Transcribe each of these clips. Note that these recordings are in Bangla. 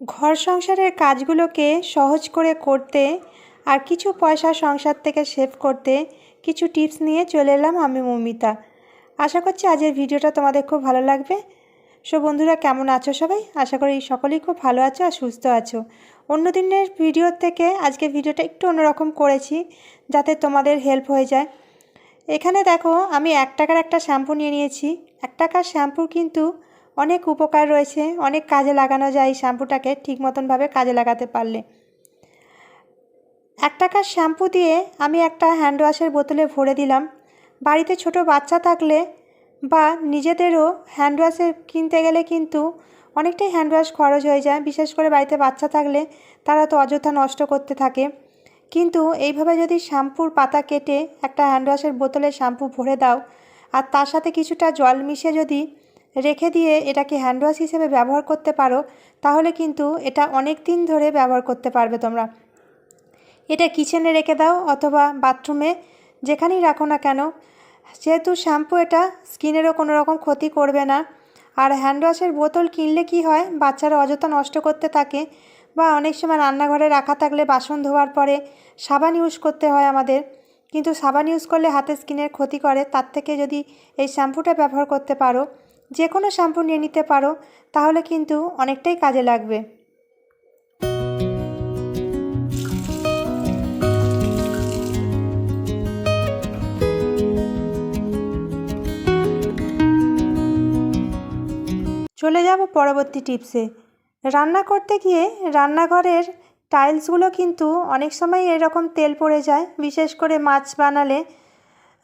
ঘর সংসারের কাজগুলোকে সহজ করে করতে আর কিছু পয়সা সংসার থেকে সেভ করতে কিছু টিপস নিয়ে চলে এলাম আমি মৌমিতা। আশা করছি আজের ভিডিওটা তোমাদের খুব ভালো লাগবে। সো বন্ধুরা, কেমন আছো সবাই? আশা করি সকলেই খুব ভালো আছো আর সুস্থ আছো। অন্য দিনের ভিডিওর থেকে আজকে ভিডিওটা একটু অন্যরকম করেছি যাতে তোমাদের হেল্প হয়ে যায়। এখানে দেখো, আমি এক টাকার একটা শ্যাম্পু নিয়ে নিয়েছি। এক টাকার শ্যাম্পুর কিন্তু অনেক উপকার রয়েছে, অনেক কাজে লাগানো যায় এই শ্যাম্পুটাকে ঠিক মতনভাবে কাজে লাগাতে পারলে। এক টাকার শ্যাম্পু দিয়ে আমি একটা হ্যান্ড ওয়াশের বোতলে ভরে দিলাম। বাড়িতে ছোট বাচ্চা থাকলে বা নিজেদেরও হ্যান্ড ওয়াশে কিনতে গেলে কিন্তু অনেকটাই হ্যান্ড ওয়াশ খরচ হয়ে যায়। বিশেষ করে বাড়িতে বাচ্চা থাকলে তারা তো অযথা নষ্ট করতে থাকে। কিন্তু এইভাবে যদি শ্যাম্পুর পাতা কেটে একটা হ্যান্ড ওয়াশের বোতলে শ্যাম্পু ভরে দাও, আর তার সাথে কিছুটা জল মিশে যদি রেখে দিয়ে এটাকে হ্যান্ড ওয়াশ হিসেবে ব্যবহার করতে পারো, তাহলে কিন্তু এটা অনেক দিন ধরে ব্যবহার করতে পারবে তোমরা। এটা কিচেনে রেখে দাও অথবা বাথরুমে যেখানেই রাখো না কেন, যেহেতু শ্যাম্পু এটা স্কিনেরও কোনো রকম ক্ষতি করবে না। আর হ্যান্ড ওয়াশের বোতল কিনলে কি হয়, বাচ্চারা অযথা নষ্ট করতে থাকে বা অনেক সময় রান্নাঘরে রাখা থাকলে বাসন ধোয়ার পরে সাবান ইউজ করতে হয় আমাদের। কিন্তু সাবান ইউজ করলে হাতের স্কিনের ক্ষতি করে, তার থেকে যদি এই শ্যাম্পুটা ব্যবহার করতে পারো যে কোনো শ্যাম্পু নিয়ে নিতে পারো, তাহলে কিন্তু অনেকটাই কাজে লাগবে। চলে যাব পরবর্তী টিপসে। রান্না করতে গিয়ে রান্নাঘরের টাইলসগুলো কিন্তু অনেক সময় এরকম তেল পড়ে যায়, বিশেষ করে মাছ বানালে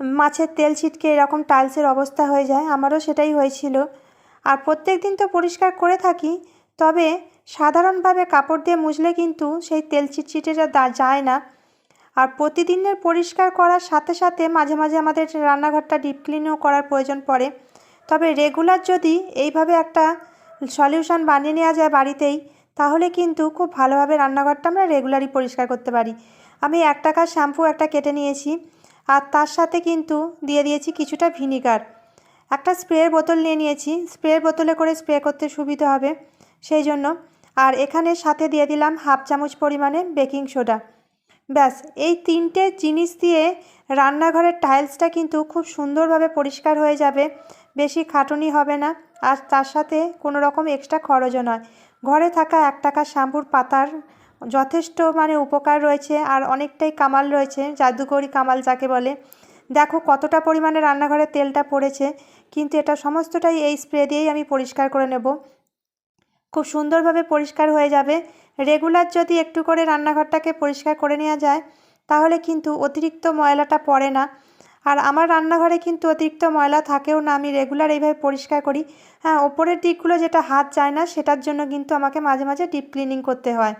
মাছের তেল ছিটকে এরকম টাইলসের অবস্থা হয়ে যায়, আমারও সেটাই হয়েছিল। আর প্রত্যেক দিন তো পরিষ্কার করে থাকি, তবে সাধারণভাবে কাপড় দিয়ে মুছলে কিন্তু সেই তেল দা, যায় না। আর প্রতিদিনের পরিষ্কার করার সাথে সাথে মাঝে মাঝে আমাদের রান্নাঘরটা ডিপ ক্লিনও করার প্রয়োজন পড়ে। তবে রেগুলার যদি এইভাবে একটা সলিউশন বানিয়ে নেওয়া যায় বাড়িতেই, তাহলে কিন্তু খুব ভালোভাবে রান্নাঘরটা আমরা রেগুলারই পরিষ্কার করতে পারি। আমি এক টাকার শ্যাম্পু একটা কেটে নিয়েছি। আর তার সাথে কিন্তু দিয়ে দিয়েছি কিছুটা ভিনিগার। একটা স্প্রের বোতল নিয়ে নিয়েছি। স্প্রের বোতলে করে স্প্রে করতে সুবিধা হবে। সেই জন্য। আর এখানে সাথে দিয়ে দিলাম হাফ চামচ পরিমাণে বেকিং সোডা। ব্যাস, এই তিনটে জিনিস দিয়ে রান্নাঘরের টাইলসটা কিন্তু খুব সুন্দরভাবে পরিষ্কার হয়ে যাবে। বেশি খাটুনি হবে না। আর তার সাথে কোনো রকম এক্সট্রা খরচও নয়। ঘরে থাকা এক টাকা শ্যাম্পুর পাতার যথেষ্ট মানে উপকার রয়েছে আর অনেকটাই কামাল রয়েছে জাদুকরি কামাল যাকে বলে। দেখো কতটা পরিমাণে রান্নাঘরে তেলটা পড়েছে, কিন্তু এটা সমস্তটাই এই স্প্রে দিয়েই আমি পরিষ্কার করে নেব। খুব সুন্দরভাবে পরিষ্কার হয়ে যাবে। রেগুলার যদি একটু করে রান্নাঘরটাকে পরিষ্কার করে নেওয়া যায়, তাহলে কিন্তু অতিরিক্ত ময়লাটা পড়ে না। আর আমার রান্নাঘরে কিন্তু অতিরিক্ত ময়লা থাকেও না, আমি রেগুলার এইভাবে পরিষ্কার করি। হ্যাঁ ওপরের দিকগুলো যেটা হাত যায় না, সেটার জন্য কিন্তু আমাকে মাঝে মাঝে ডিপ ক্লিনিং করতে হয়।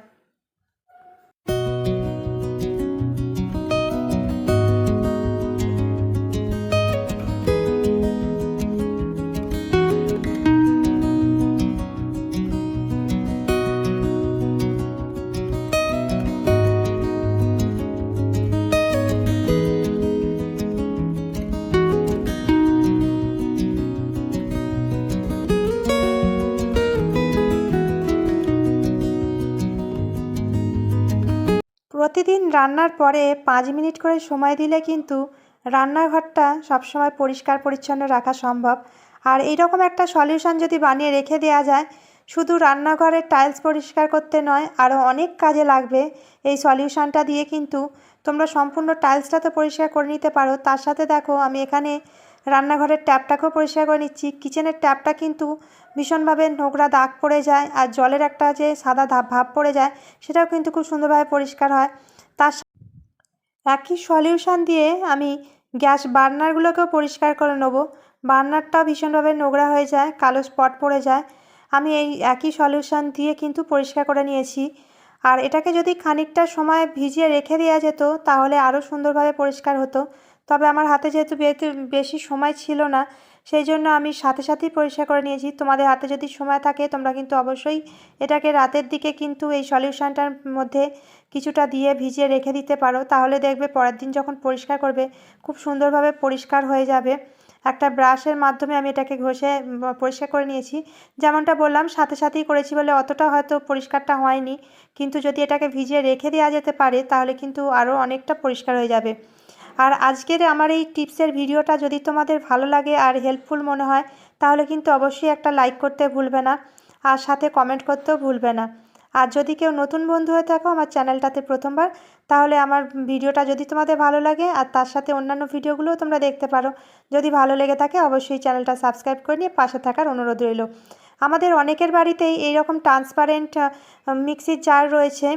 প্রতিদিন রান্নার পরে পাঁচ মিনিট করে সময় দিলে কিন্তু রান্নাঘরটা সবসময় পরিষ্কার পরিচ্ছন্ন রাখা সম্ভব। আর এইরকম একটা সলিউশন যদি বানিয়ে রেখে দেওয়া যায়, শুধু রান্নাঘরের টাইলস পরিষ্কার করতে নয় আরও অনেক কাজে লাগবে। এই সলিউশনটা দিয়ে কিন্তু তোমরা সম্পূর্ণ টাইলসটা তো পরিষ্কার করে নিতে পারো। তার সাথে দেখো, আমি এখানে রান্নাঘরের ট্যাপটাকেও পরিষ্কার করে নিচ্ছি। কিচেনের ট্যাপটা কিন্তু ভীষণভাবে নোংরা দাগ পড়ে যায় আর জলের একটা যে সাদা ধাপ ভাব পড়ে যায়, সেটাও কিন্তু খুব সুন্দরভাবে পরিষ্কার হয়। তার একই সলিউশন দিয়ে আমি গ্যাস বার্নারগুলোকেও পরিষ্কার করে নেব। বার্নারটাও ভীষণভাবে নোংরা হয়ে যায়, কালো স্পট পড়ে যায়। আমি এই একই সলিউশন দিয়ে কিন্তু পরিষ্কার করে নিয়েছি। আর এটাকে যদি খানিকটা সময় ভিজিয়ে রেখে দেওয়া যেত, তাহলে আরও সুন্দরভাবে পরিষ্কার হতো। তবে আমার হাতে যেহেতু বেশি সময় ছিল না সেই জন্য আমি সাথে সাথেই পরিষ্কার করে নিয়েছি। তোমাদের হাতে যদি সময় থাকে, তোমরা কিন্তু অবশ্যই এটাকে রাতের দিকে কিন্তু এই সলিউশনটার মধ্যে কিছুটা দিয়ে ভিজিয়ে রেখে দিতে পারো। তাহলে দেখবে পরের দিন যখন পরিষ্কার করবে, খুব সুন্দরভাবে পরিষ্কার হয়ে যাবে। একটা ব্রাশের মাধ্যমে আমি এটাকে ঘষে পরিষ্কার করে নিয়েছি। যেমনটা বললাম, সাথে সাথেই করেছি বলে অতটা হয়তো পরিষ্কারটা হয়নি। কিন্তু যদি এটাকে ভিজিয়ে রেখে দেওয়া যেতে পারে, তাহলে কিন্তু আরও অনেকটা পরিষ্কার হয়ে যাবে। আর আজকের আমার এই টিপসের ভিডিওটা যদি তোমাদের ভালো লাগে আর হেল্পফুল মনে হয়, তাহলে কিন্তু অবশ্যই একটা লাইক করতে ভুলবে না, আর সাথে কমেন্ট করতেও ভুলবে না। আর যদি কেউ নতুন বন্ধু হয়ে থাকো আমার চ্যানেলটাতে প্রথমবার, তাহলে আমার ভিডিওটা যদি তোমাদের ভালো লাগে আর তার সাথে অন্যান্য ভিডিওগুলোও তোমরা দেখতে পারো। যদি ভালো লেগে থাকে অবশ্যই চ্যানেলটা সাবস্ক্রাইব করে নিয়ে পাশে থাকার অনুরোধ রইল। আমাদের অনেকের বাড়িতেই এইরকম ট্রান্সপারেন্ট মিক্সির জার রয়েছে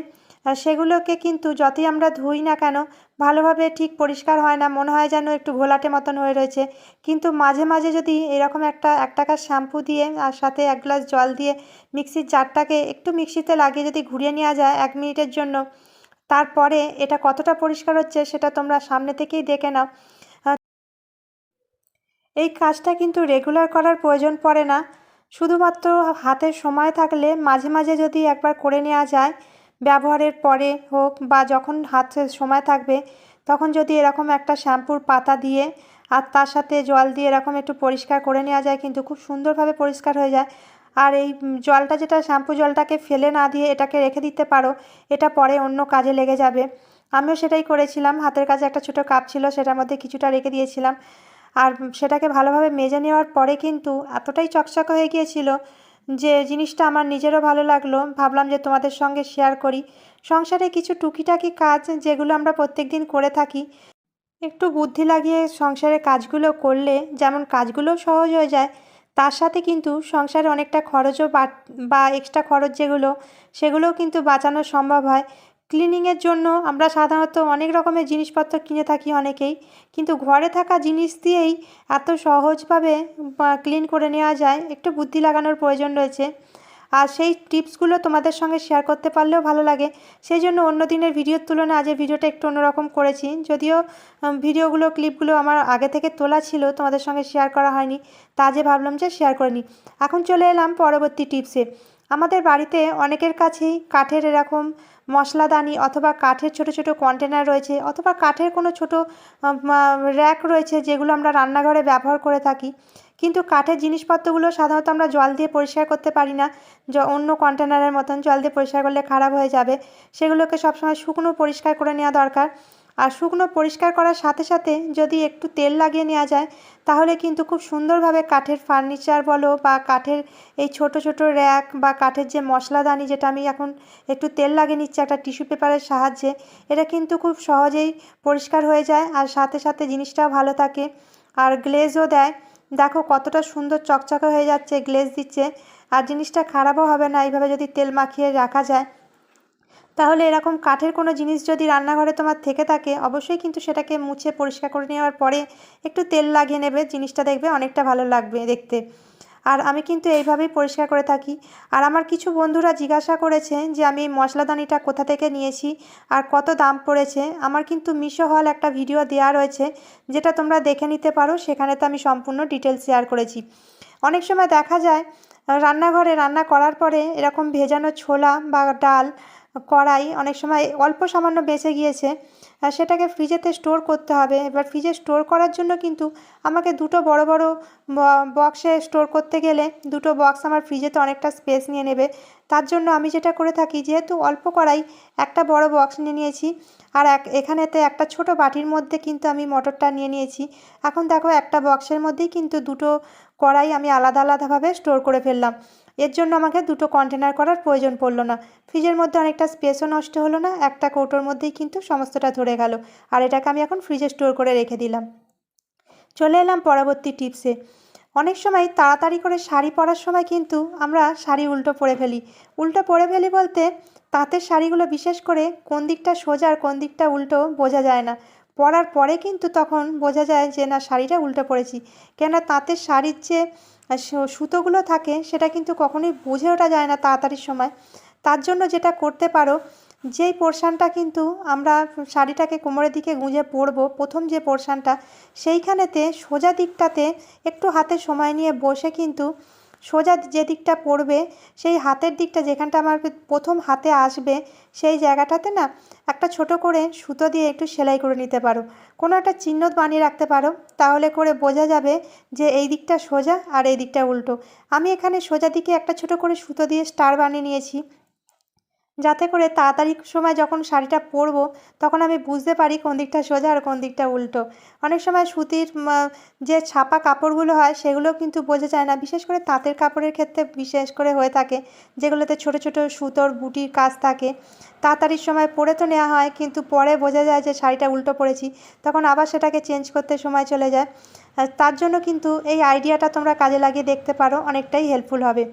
সেগুলোকে কিন্তু যতই আমরা ধুই না কেন ভালোভাবে ঠিক পরিষ্কার হয় না, মনে হয় যেন একটু ঘোলাটে মতন হয়ে রয়েছে। কিন্তু মাঝে মাঝে যদি এরকম একটা, এক টাকার শ্যাম্পু দিয়ে আর সাথে এক গ্লাস জল দিয়ে মিক্সির জারটাকে একটু মিক্সিতে লাগিয়ে যদি ঘুরিয়ে নেওয়া যায় এক মিনিটের জন্য, তারপরে এটা কতটা পরিষ্কার হচ্ছে সেটা তোমরা সামনে থেকেই দেখে নাও। এই কাজটা কিন্তু রেগুলার করার প্রয়োজন পড়ে না। শুধুমাত্র হাতে সময় থাকলে মাঝে মাঝে যদি একবার করে নেওয়া যায় ব্যবহারের পরে হোক বা যখন হাতে সময় থাকবে, তখন যদি এরকম একটা শ্যাম্পুর পাতা দিয়ে আর তার সাথে জল দিয়ে এরকম একটু পরিষ্কার করে নেওয়া যায়, কিন্তু খুব সুন্দরভাবে পরিষ্কার হয়ে যায়। আর এই জলটা যেটা, শ্যাম্পু জলটাকে ফেলে না দিয়ে এটাকে রেখে দিতে পারো, এটা পরে অন্য কাজে লেগে যাবে। আমিও সেটাই করেছিলাম, হাতের কাছে একটা ছোটো কাপ ছিল, সেটার মধ্যে কিছুটা রেখে দিয়েছিলাম। আর সেটাকে ভালোভাবে মেজে নেওয়ার পরে কিন্তু এতটাই চকচকে হয়ে গিয়েছিল যে জিনিসটা আমার নিজেরও ভালো লাগল, ভাবলাম যে তোমাদের সঙ্গে শেয়ার করি। সংসারে কিছু টুকিটাকি কাজ যেগুলো আমরা প্রত্যেক দিন করে থাকি। একটু বুদ্ধি লাগিয়ে সংসারে কাজগুলো করলে যেমন কাজগুলো সহজ হয়ে যায়, তার সাথে কিন্তু সংসারে অনেকটা খরচও বা এক্সট্রা খরচ যেগুলো, সেগুলোও কিন্তু বাঁচানো সম্ভব হয়। ক্লিনিংয়ের জন্য আমরা সাধারণত অনেক রকমের জিনিসপত্র কিনে থাকি অনেকেই। কিন্তু ঘরে থাকা জিনিস দিয়েই এত সহজভাবে ক্লিন করে নেওয়া যায়, একটু বুদ্ধি লাগানোর প্রয়োজন রয়েছে। আর সেই টিপসগুলো তোমাদের সঙ্গে শেয়ার করতে পারলেও ভালো লাগে। সেই জন্য অন্য দিনের ভিডিওর তুলনায় আজের ভিডিওটা একটু অন্যরকম করেছি। যদিও ভিডিওগুলো ক্লিপগুলো আমার আগে থেকে তোলা ছিল, তোমাদের সঙ্গে শেয়ার করা হয়নি, তা যে ভাবলাম যে শেয়ার করে নিই এখন চলে এলাম পরবর্তী টিপসে। আমাদের বাড়িতে অনেকের কাছেই কাঠের এরকম মশলাদানি অথবা কাঠের ছোট ছোট কন্টেনার রয়েছে অথবা কাঠের কোনো ছোট র্যাক রয়েছে যেগুলো আমরা রান্নাঘরে ব্যবহার করে থাকি। কিন্তু কাঠের জিনিসপত্রগুলো সাধারণত আমরা জল দিয়ে পরিষ্কার করতে পারি না। অন্য কন্টেনারের মতন জল দিয়ে পরিষ্কার করলে খারাপ হয়ে যাবে। সেগুলোকে সবসময় শুকনো পরিষ্কার করে নেওয়া দরকার। আর শুকনো পরিষ্কার করার সাথে সাথে যদি একটু তেল লাগিয়ে নেওয়া যায়, তাহলে কিন্তু খুব সুন্দরভাবে কাঠের ফার্নিচার বলো বা কাঠের এই ছোট ছোট র্যাক বা কাঠের যে মশলাদানি যেটা আমি এখন একটু তেল লাগিয়ে নিচ্ছি একটা টিস্যু পেপারের সাহায্যে, এটা কিন্তু খুব সহজেই পরিষ্কার হয়ে যায় আর সাথে সাথে জিনিসটাও ভালো থাকে। আর গ্লেজও দেয়। দেখো কতটা সুন্দর চকচকে হয়ে যাচ্ছে, গ্লেজ দিচ্ছে। আর জিনিসটা খারাপও হবে না। এইভাবে যদি তেল মাখিয়ে রাখা যায় তাহলে এরকম কাঠের কোনো জিনিস যদি রান্নাঘরে তোমার থেকে থাকে, অবশ্যই কিন্তু সেটাকে মুছে পরিষ্কার করে নেওয়ার পরে একটু তেল লাগিয়ে নেবে, জিনিসটা দেখবে অনেকটা ভালো লাগবে দেখতে। আর আমি কিন্তু এইভাবেই পরিষ্কার করে থাকি। আর আমার কিছু বন্ধুরা জিজ্ঞাসা করেছে যে আমি মশলাদানিটা কোথা থেকে নিয়েছি আর কত দাম পড়েছে। আমার কিন্তু মিশো হল একটা ভিডিও দেওয়া রয়েছে যেটা তোমরা দেখে নিতে পারো, সেখানে তো আমি সম্পূর্ণ ডিটেলস শেয়ার করেছি। অনেক সময় দেখা যায়, রান্নাঘরে রান্না করার পরে এরকম ভেজানো ছোলা বা ডাল কড়াই অনেক সময় অল্প সামান্য বেঁচে গিয়েছে সেটাকে ফ্রিজেতে স্টোর করতে হবে। এবার ফ্রিজে স্টোর করার জন্য কিন্তু আমাকে দুটো বড় বড় বক্সে স্টোর করতে গেলে দুটো বক্স আমার ফ্রিজেতে অনেকটা স্পেস নিয়ে নেবে। তার জন্য আমি যেটা করে থাকি, যেহেতু অল্প কড়াই, একটা বড় বক্স নিয়ে নিয়েছি আর এক, এখানেতে একটা ছোট বাটির মধ্যে কিন্তু আমি মটরটা নিয়ে নিয়েছি। এখন দেখো একটা বক্সের মধ্যেই কিন্তু দুটো কড়াই আমি আলাদা আলাদাভাবে স্টোর করে ফেললাম। এর জন্য আমাকে দুটো কন্টেনার করার প্রয়োজন পড়ল না। ফ্রিজের মধ্যে অনেকটা স্পেসও নষ্ট হলো না, একটা কৌটোর মধ্যেই কিন্তু সমস্তটা ধরে গেল, আর এটাকে আমি এখন ফ্রিজে স্টোর করে রেখে দিলাম। চলে এলাম পরবর্তী টিপসে অনেক সময় তাড়াতাড়ি করে শাড়ি পরার সময় কিন্তু আমরা শাড়ি উল্টো পরে ফেলি। উল্টো পরে ফেলি বলতে তাঁতের শাড়িগুলো বিশেষ করে কোন দিকটা সোজা আর কোন দিকটা উল্টো বোঝা যায় না। পরার পরে কিন্তু তখন বোঝা যায় যে, না, শাড়িটা উল্টো পরেছি। কেননা তাঁতের শাড়ির যে সু- সুতোগুলো থাকে, সেটা কিন্তু কখনোই বুঝে ওঠা যায় না তাড়াতাড়ির সময়। তার জন্য যেটা করতে পারো, যেই পোর্শানটা কিন্তু আমরা শাড়িটাকে কোমরের দিকে গুঁজে পরবো, প্রথম যে পোর্শানটা, সেইখানেতে সোজা দিকটাতে একটু হাতে সময় নিয়ে বসে কিন্তু সোজা যে দিকটা পড়বে, সেই হাতের দিকটা যেখানটা আমার প্রথম হাতে আসবে, সেই জায়গাটাতে না একটা ছোট করে সুতো দিয়ে একটু সেলাই করে নিতে পারো। কোনো একটা চিহ্ন বানিয়ে রাখতে পারো, তাহলে করে বোঝা যাবে যে এই দিকটা সোজা আর এই দিকটা উল্টো। আমি এখানে সোজা দিকে একটা ছোট করে সুতো দিয়ে স্টার বানিয়ে নিয়েছি। যাতে করে তাড়াতাড়ি সময় যখন শাড়িটা পরবো, তখন আমি বুঝতে পারি কোন দিকটা সোজা আর কোন দিকটা উল্টো। অনেক সময় সুতির যে ছাপা কাপড়গুলো হয় সেগুলো কিন্তু বোঝা যায় না। বিশেষ করে তাঁতের কাপড়ের ক্ষেত্রে বিশেষ করে হয়ে থাকে, যেগুলোতে ছোট ছোট সুতোর বুটির কাজ থাকে। তাড়াতাড়ির সময় পরে তো নেওয়া হয়, কিন্তু পরে বোঝা যায় যে শাড়িটা উল্টো পরেছি, তখন আবার সেটাকে চেঞ্জ করতে সময় চলে যায়। তার জন্য কিন্তু এই আইডিয়াটা তোমরা কাজে লাগিয়ে দেখতে পারো, অনেকটাই হেল্পফুল হবে।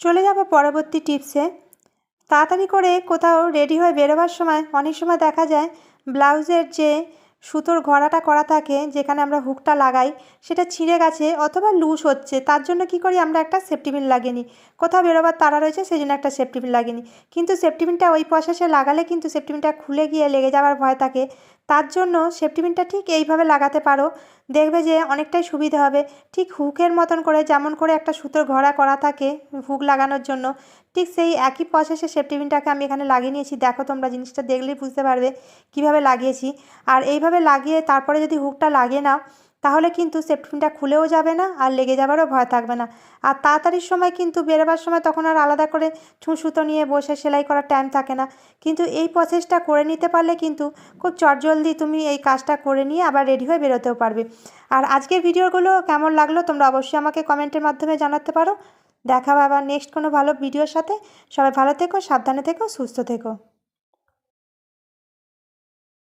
চলে যাব পরবর্তী টিপসে। তাড়াতাড়ি করে কোথাও রেডি হয়ে বেরোবার সময় অনেক সময় দেখা যায় ব্লাউজের যে সুতোর ঘোড়াটা করা থাকে, যেখানে আমরা হুকটা লাগাই, সেটা ছিঁড়ে গেছে অথবা লুজ হচ্ছে, তার জন্য কি করি আমরা একটা সেফটি পিন লাগিয়ে নিই। কোথাও বেরোবার তারা রয়েছে সেই জন্য একটা সেফটি পিন লাগিয়ে নিই। কিন্তু সেফটি পিনটা ওই প্রসেসে লাগালে কিন্তু সেফটি পিনটা খুলে গিয়ে লেগে যাওয়ার ভয় থাকে। তার জন্য সেফটিমিনটা ঠিক এইভাবে লাগাতে পারো। দেখবে যে অনেকটাই সুবিধে হবে। ঠিক হুকের মতন করে, যেমন করে একটা সুতোর ঘোড়া করা থাকে হুক লাগানোর জন্য, ঠিক সেই একই প্রসেসে সেফটিমিনটাকে আমি এখানে লাগিয়ে নিয়েছি। দেখো তোমরা জিনিসটা দেখলেই বুঝতে পারবে কীভাবে লাগিয়েছি। আর এইভাবে লাগিয়ে তারপরে যদি হুকটা লাগে নাও তাহলে কিন্তু সেফটিপিনটা খুলেও যাবে না আর লেগে যাবারও ভয় থাকবে না। আর তাড়াতাড়ির সময় কিন্তু বেরোবার সময় তখন আর আলাদা করে ছুঁ সুতো নিয়ে বসে সেলাই করার টাইম থাকে না। কিন্তু এই প্রসেসটা করে নিতে পারলে কিন্তু খুব চটজলদি তুমি এই কাজটা করে নিয়ে আবার রেডি হয়ে বেরোতেও পারবে। আর আজকের ভিডিওগুলো কেমন লাগল তোমরা অবশ্যই আমাকে কমেন্টের মাধ্যমে জানাতে পারো। দেখা আবার নেক্সট কোনো ভালো ভিডিওর সাথে। সবাই ভালো থেকো, সাবধানে থেকো, সুস্থ থেকো।